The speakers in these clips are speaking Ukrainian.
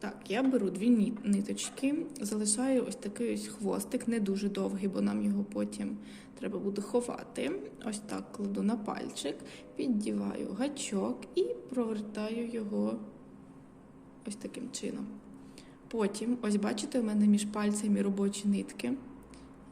Так, я беру дві ниточки, залишаю ось такий ось хвостик, не дуже довгий, бо нам його потім треба буде ховати. Ось так кладу на пальчик, піддіваю гачок і провертаю його ось таким чином. Потім, ось бачите, у мене між пальцями робочі нитки.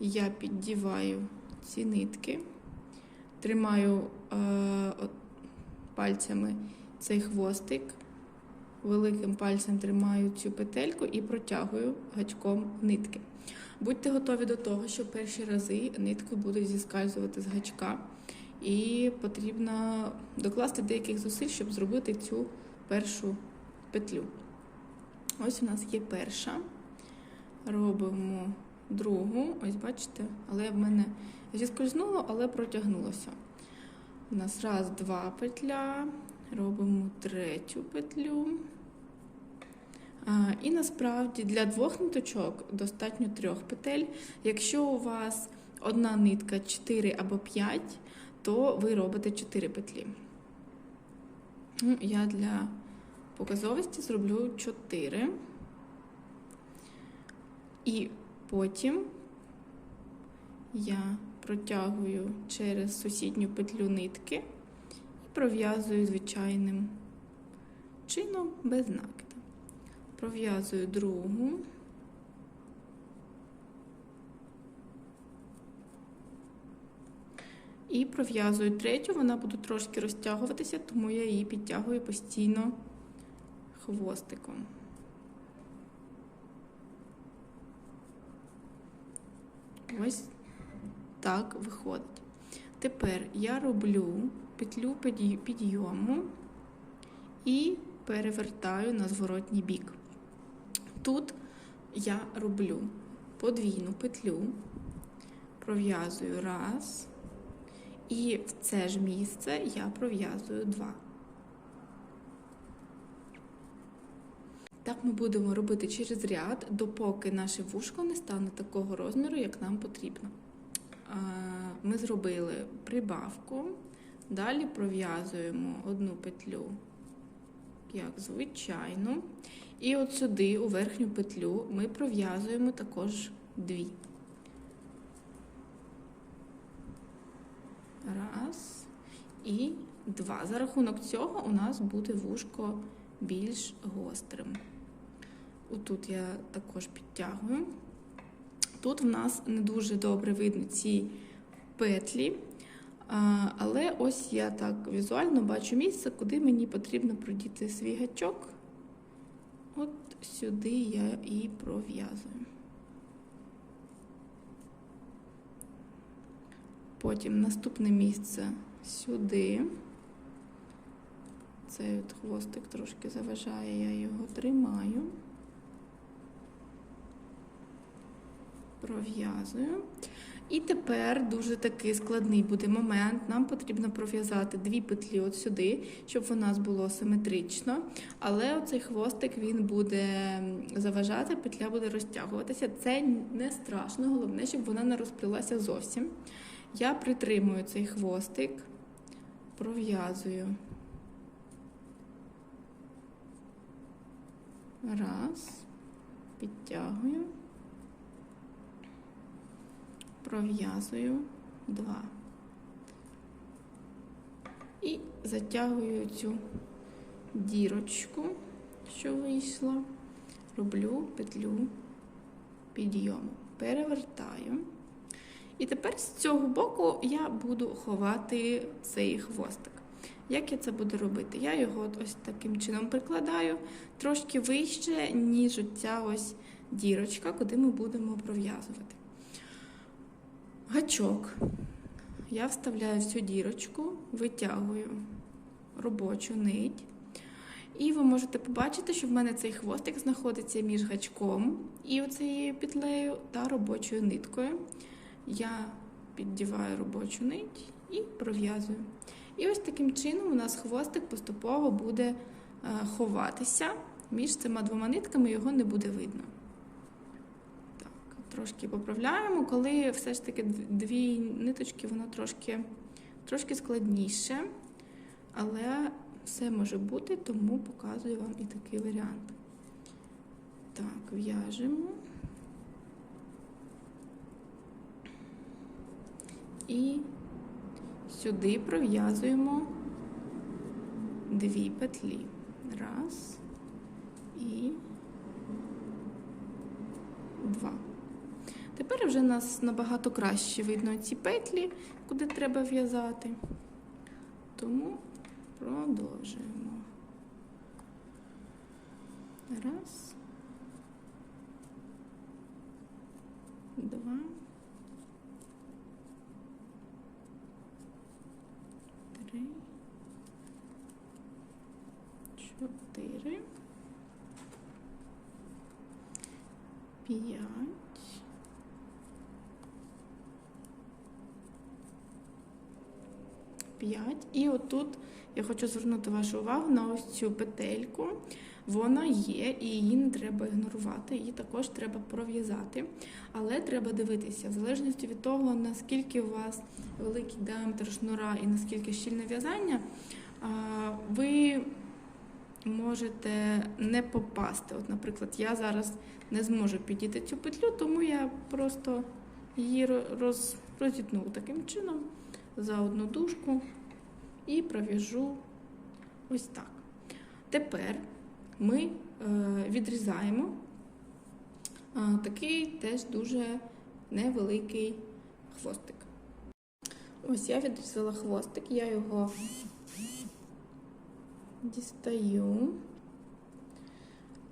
Я піддіваю ці нитки, тримаю е, пальцями цей хвостик, великим пальцем тримаю цю петельку і протягую гачком нитки. Будьте готові до того, що перші рази нитки будуть зіскальзувати з гачка, і потрібно докласти деяких зусиль, щоб зробити цю першу петлю. Ось у нас є перша. Робимо другу. Ось бачите, але в мене зіскользнуло, але протягнулося. У нас раз, два петля. Робимо третю петлю. І насправді для двох ниточок достатньо трьох петель. Якщо у вас одна нитка 4 або 5, то ви робите 4 петлі. Ну, Я для показовості зроблю 4. І потім я протягую через сусідню петлю нитки і пров'язую звичайним чином без накида. Пров'язую другу. І пров'язую третю, вона буде трошки розтягуватися, тому я її підтягую постійно хвостиком. Ось так виходить. Тепер я роблю петлю підйому і перевертаю на зворотній бік. Тут я роблю подвійну петлю, пров'язую раз, і в це ж місце я пров'язую два. Так ми будемо робити через ряд, допоки наше вушко не стане такого розміру, як нам потрібно. Ми зробили прибавку, далі пров'язуємо одну петлю, як звичайно. І от сюди, у верхню петлю, ми пров'язуємо також дві. Раз і два. За рахунок цього у нас буде вушко більш гострим. Отут я також підтягую. Тут в нас не дуже добре видно ці петлі, але ось я так візуально бачу місце, куди мені потрібно продіти свій гачок. От сюди я і пров'язую. Потім наступне місце сюди. Цей от хвостик трошки заважає, я його тримаю. Пров'язую. І тепер дуже такий складний буде момент. Нам потрібно пров'язати дві петлі от сюди, щоб у нас було симетрично. Але оцей хвостик він буде заважати, петля буде розтягуватися. Це не страшно, головне, щоб вона не розплилася зовсім. Я притримую цей хвостик, пров'язую. Раз, підтягую, пров'язую два. І затягую цю дірочку, що вийшла, роблю петлю підйому, перевертаю. І тепер з цього боку я буду ховати цей хвостик. Як я це буду робити? Я його ось таким чином прикладаю трошки вище, ніж ця ось дірочка, куди ми будемо пров'язувати. Гачок. Я вставляю в цю дірочку, витягую робочу нить. І ви можете побачити, що в мене цей хвостик знаходиться між гачком і оцією петлею та робочою ниткою. Я піддіваю робочу нить і пров'язую. І ось таким чином у нас хвостик поступово буде е, ховатися. Між цими двома нитками його не буде видно. Трошки поправляємо, коли все ж таки дві ниточки, воно трошки, трошки складніше. Але все може бути, тому показую вам і такий варіант. Так, в'яжемо. І сюди пров'язуємо дві петлі. Раз і два. Тепер вже нас набагато краще видно ці петлі, куди треба в'язати. Тому продовжуємо. Раз. Два. Три. Чотири. П'ять. П'ять. І отут я хочу звернути вашу увагу на ось цю петельку. Вона є, і її не треба ігнорувати, її також треба пров'язати. Але треба дивитися, в залежності від того, наскільки у вас великий діаметр шнура і наскільки щільне в'язання, ви можете не попасти. От, наприклад, я зараз не зможу підійти цю петлю, тому я просто її роз, розітну таким чином за одну дужку і пров'яжу ось так. Тепер ми е, відрізаємо е, такий теж дуже невеликий хвостик. Ось я відрізала хвостик, я його дістаю.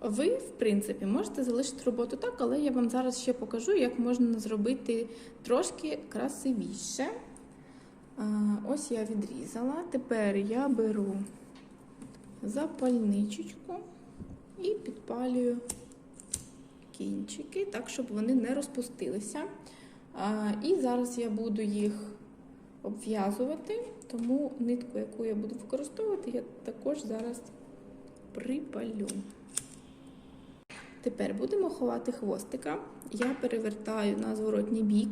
Ви, в принципі, можете залишити роботу так, але я вам зараз ще покажу, як можна зробити трошки красивіше. Ось я відрізала. Тепер я беру запальничечку і підпалюю кінчики, так, щоб вони не розпустилися. І зараз я буду їх обв'язувати, тому нитку, яку я буду використовувати, я також зараз припалю. Тепер будемо ховати хвостика. Я перевертаю на зворотній бік.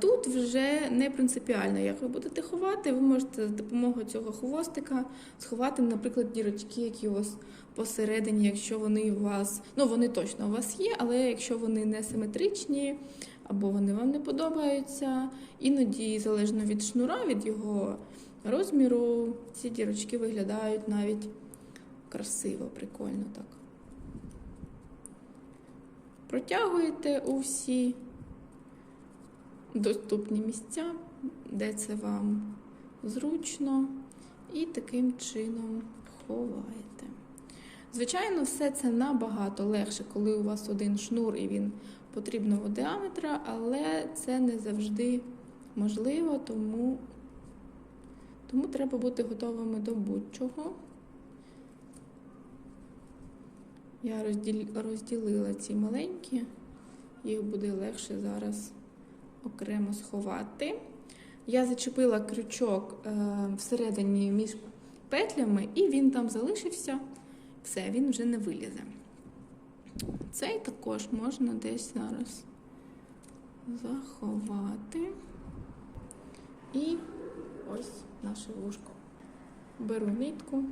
Тут вже не принципіально, як ви будете ховати. Ви можете за допомогою цього хвостика сховати, наприклад, дірочки, які у вас посередині, якщо вони у вас, ну вони точно у вас є, але якщо вони не симетричні або вони вам не подобаються, іноді, залежно від шнура, від його розміру, ці дірочки виглядають навіть красиво, прикольно так. Протягуєте у всі доступні місця, де це вам зручно, і таким чином ховаєте. Звичайно, все це набагато легше, коли у вас один шнур і він потрібного діаметра, але це не завжди можливо, тому, тому треба бути готовими до будь-чого. Я розділила ці маленькі, їх буде легше зараз окремо сховати. Я зачепила крючок е, всередині між петлями, і він там залишився. Все, він вже не вилізе. Цей також можна десь зараз заховати. І ось наше вушко. Беру нитку.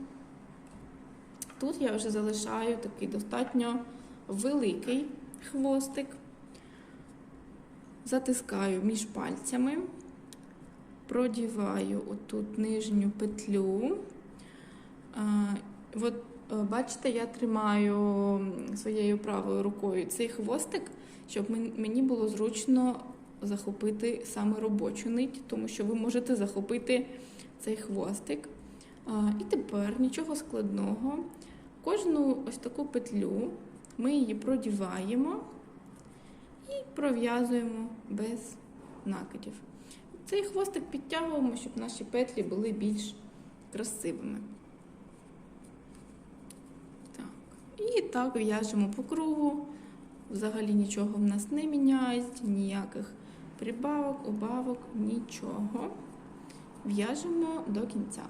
Тут я вже залишаю такий достатньо великий хвостик, затискаю між пальцями, продіваю отут нижню петлю. От, бачите, я тримаю своєю правою рукою цей хвостик, щоб мені було зручно захопити саме робочу нить, тому що ви можете захопити цей хвостик. І тепер нічого складного. Кожну ось таку петлю ми її продіваємо пров'язуємо без накидів. Цей хвостик підтягуємо, щоб наші петлі були більш красивими. Так. І так в'яжемо по кругу. Взагалі нічого в нас не міняється, ніяких прибавок, убавок, нічого. В'яжемо до кінця.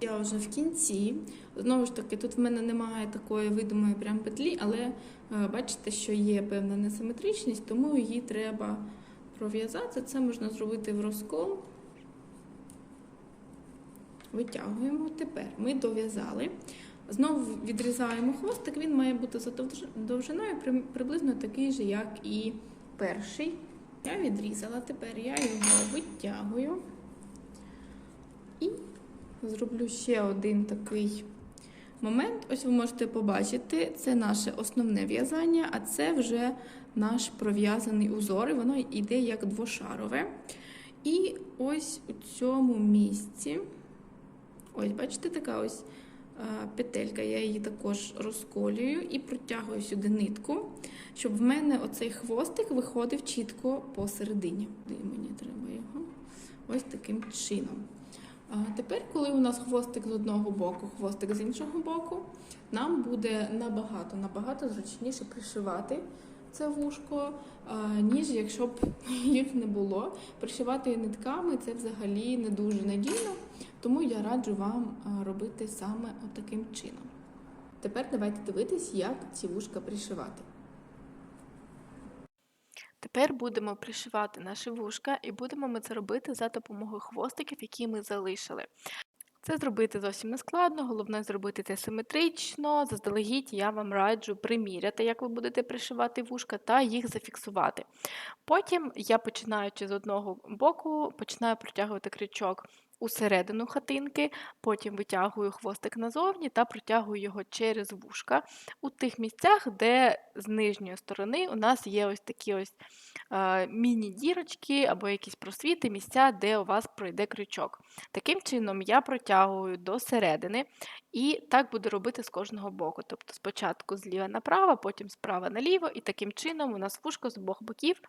Я вже в кінці. Знову ж таки, тут в мене немає такої видимої прям петлі, але е, бачите, що є певна несиметричність, тому її треба пров'язати. Це можна зробити в розкол. Витягуємо. Тепер ми дов'язали. Знову відрізаємо хвостик, він має бути за довжиною приблизно такий же, як і перший. Я відрізала, тепер я його витягую і зроблю ще один такий момент. Ось ви можете побачити, це наше основне в'язання, а це вже наш пров'язаний узор, і воно йде як двошарове. І ось у цьому місці, ось, бачите, така ось петелька, я її також розколюю і протягую сюди нитку, щоб в мене оцей хвостик виходив чітко посередині. Мені треба його ось таким чином. Тепер, коли у нас хвостик з одного боку, хвостик з іншого боку, нам буде набагато набагато зручніше пришивати це вушко, ніж якщо б їх не було. Пришивати нитками це взагалі не дуже надійно, тому я раджу вам робити саме отаким чином. Тепер давайте дивитись, як ці вушка пришивати. Тепер будемо пришивати наші вушка і будемо ми це робити за допомогою хвостиків, які ми залишили. Це зробити зовсім не складно, головне зробити це симетрично. Заздалегідь я вам раджу приміряти, як ви будете пришивати вушка, та їх зафіксувати. Потім я, починаючи з одного боку, починаю протягувати крючок у середину хатинки, потім витягую хвостик назовні та протягую його через вушка у тих місцях, де з нижньої сторони у нас є ось такі ось міні-дірочки або якісь просвіти, місця, де у вас пройде крючок. Таким чином я протягую до середини, і так буду робити з кожного боку. Тобто спочатку зліва направо, потім справа наліво, і таким чином у нас вушко з обох боків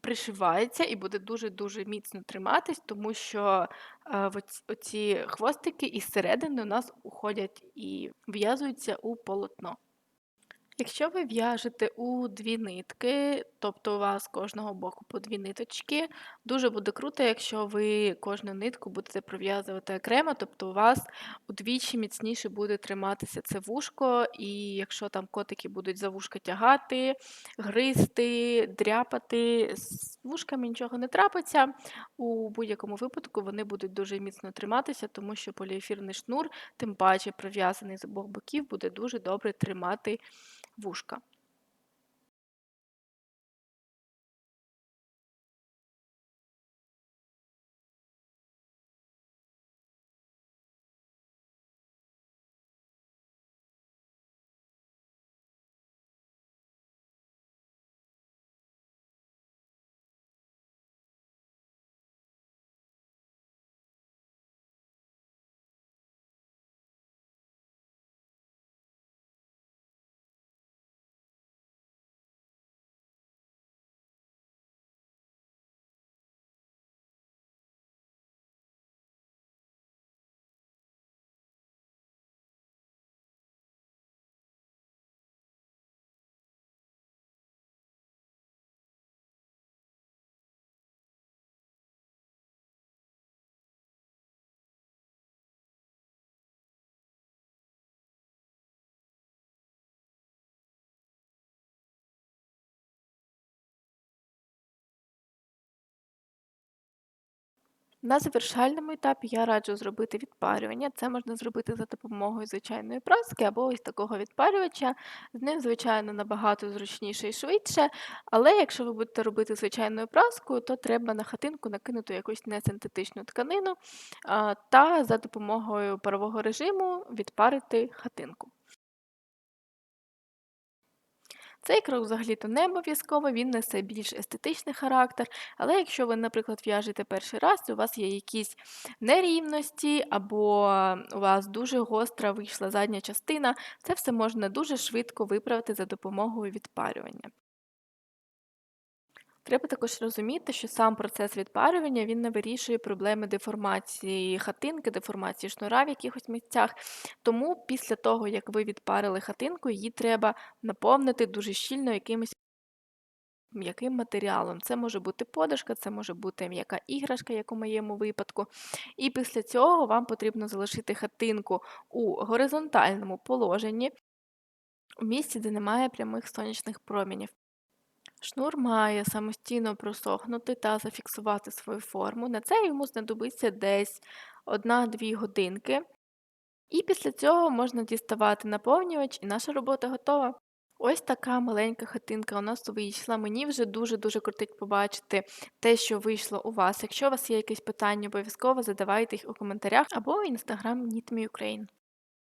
пришивається і буде дуже-дуже міцно триматись, тому що е, оці хвостики із середини у нас уходять і в'язуються у полотно. Якщо ви в'яжете у дві нитки, тобто у вас з кожного боку по дві ниточки, дуже буде круто, якщо ви кожну нитку будете пров'язувати окремо, тобто у вас удвічі міцніше буде триматися це вушко, і якщо там котики будуть за вушка тягати, гризти, дряпати, з вушками нічого не трапиться. У будь-якому випадку вони будуть дуже міцно триматися, тому що поліефірний шнур, тим паче пров'язаний з обох боків, буде дуже добре тримати вушка. На завершальному етапі я раджу зробити відпарювання. Це можна зробити за допомогою звичайної праски або ось такого відпарювача. З ним, звичайно, набагато зручніше і швидше. Але якщо ви будете робити звичайною праскою, то треба на хатинку накинути якусь несинтетичну тканину та за допомогою парового режиму відпарити хатинку. Цей крок взагалі-то не обов'язково, він несе більш естетичний характер, але якщо ви, наприклад, в'яжете перший раз, у вас є якісь нерівності, або у вас дуже гостра вийшла задня частина, це все можна дуже швидко виправити за допомогою відпарювання. Треба також розуміти, що сам процес відпарювання він не вирішує проблеми деформації хатинки, деформації шнура в якихось місцях. Тому після того, як ви відпарили хатинку, її треба наповнити дуже щільно якимось м'яким матеріалом. Це може бути подушка, це може бути м'яка іграшка, як у моєму випадку. І після цього вам потрібно залишити хатинку у горизонтальному положенні, у місці, де немає прямих сонячних промінів. Шнур має самостійно просохнути та зафіксувати свою форму. На це йому знадобиться десь 1-2 годинки. І після цього можна діставати наповнювач, і наша робота готова. Ось така маленька хатинка у нас вийшла. Мені вже дуже-дуже крутить побачити те, що вийшло у вас. Якщо у вас є якісь питання, обов'язково задавайте їх у коментарях або в інстаграм Ukraine.